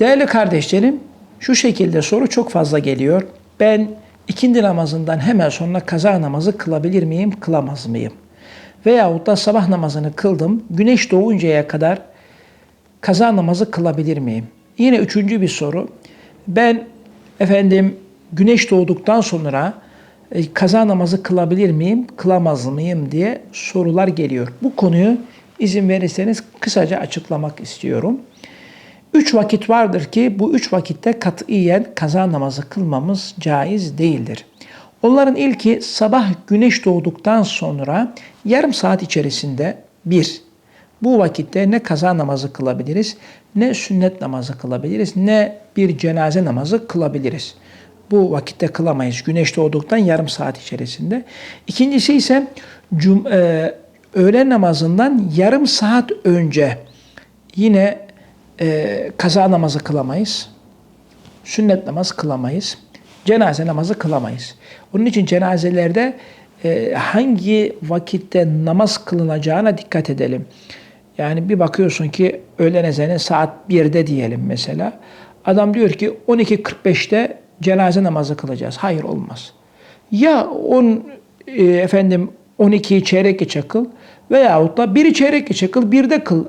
Değerli kardeşlerim, şu şekilde soru çok fazla geliyor. Ben ikindi namazından hemen sonra kaza namazı kılabilir miyim, kılamaz mıyım? Veyahut da sabah namazını kıldım, güneş doğuncaya kadar kaza namazı kılabilir miyim? Yine üçüncü bir soru. Ben efendim güneş doğduktan sonra e, kaza namazı kılabilir miyim, kılamaz mıyım diye sorular geliyor. Bu konuyu izin verirseniz kısaca açıklamak istiyorum. Üç vakit vardır ki bu üç vakitte katiyen kaza namazı kılmamız caiz değildir. Onların ilki sabah güneş doğduktan sonra yarım saat içerisinde bir, bu vakitte ne kaza namazı kılabiliriz, ne sünnet namazı kılabiliriz, ne bir cenaze namazı kılabiliriz. Bu vakitte kılamayız güneş doğduktan yarım saat içerisinde. İkincisi ise cum, e, öğlen namazından yarım saat önce yine e, kaza namazı kılamayız. Sünnet namazı kılamayız. Cenaze namazı kılamayız. Onun için cenazelerde e, hangi vakitte namaz kılınacağına dikkat edelim. Yani bir bakıyorsun ki öğlen ezanı saat 1'de diyelim mesela. Adam diyor ki 12.45'te cenaze namazı kılacağız. Hayır olmaz. Ya 10 e, efendim 12'yi çeyrek geçe kıl veyahut da 1'i çeyrek geçe kıl, 1'de kıl.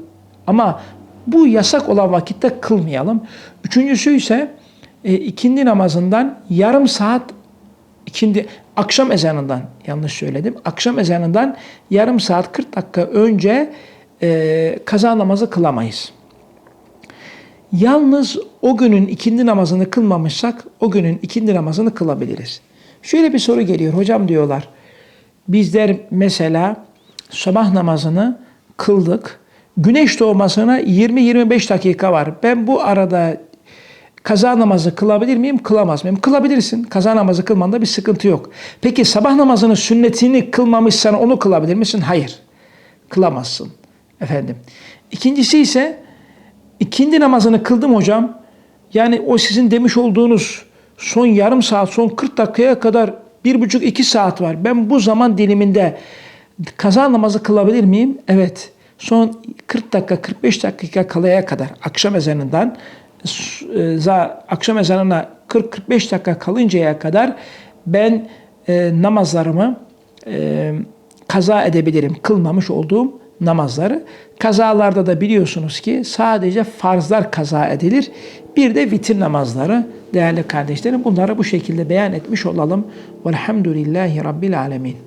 Ama bu yasak olan vakitte kılmayalım. Üçüncüsü ise e, ikindi namazından yarım saat ikindi akşam ezanından yanlış söyledim. Akşam ezanından yarım saat 40 dakika önce e, kaza namazı kılamayız. Yalnız o günün ikindi namazını kılmamışsak o günün ikindi namazını kılabiliriz. Şöyle bir soru geliyor. Hocam diyorlar. Bizler mesela sabah namazını kıldık. Güneş doğmasına 20-25 dakika var. Ben bu arada kaza namazı kılabilir miyim, kılamaz mıyım? Kılabilirsin. Kaza namazı kılmanda bir sıkıntı yok. Peki sabah namazının sünnetini kılmamışsan onu kılabilir misin? Hayır. Kılamazsın. Efendim. İkincisi ise ikindi namazını kıldım hocam. Yani o sizin demiş olduğunuz son yarım saat, son 40 dakikaya kadar bir buçuk iki saat var. Ben bu zaman diliminde kaza namazı kılabilir miyim? Evet. Son 40 dakika, 45 dakika kalaya kadar akşam ezanından e, akşam ezanına 40-45 dakika kalıncaya kadar ben e, namazlarımı e, kaza edebilirim. Kılmamış olduğum namazları. Kazalarda da biliyorsunuz ki sadece farzlar kaza edilir. Bir de vitir namazları değerli kardeşlerim. Bunları bu şekilde beyan etmiş olalım. Velhamdülillahi Rabbil Alemin.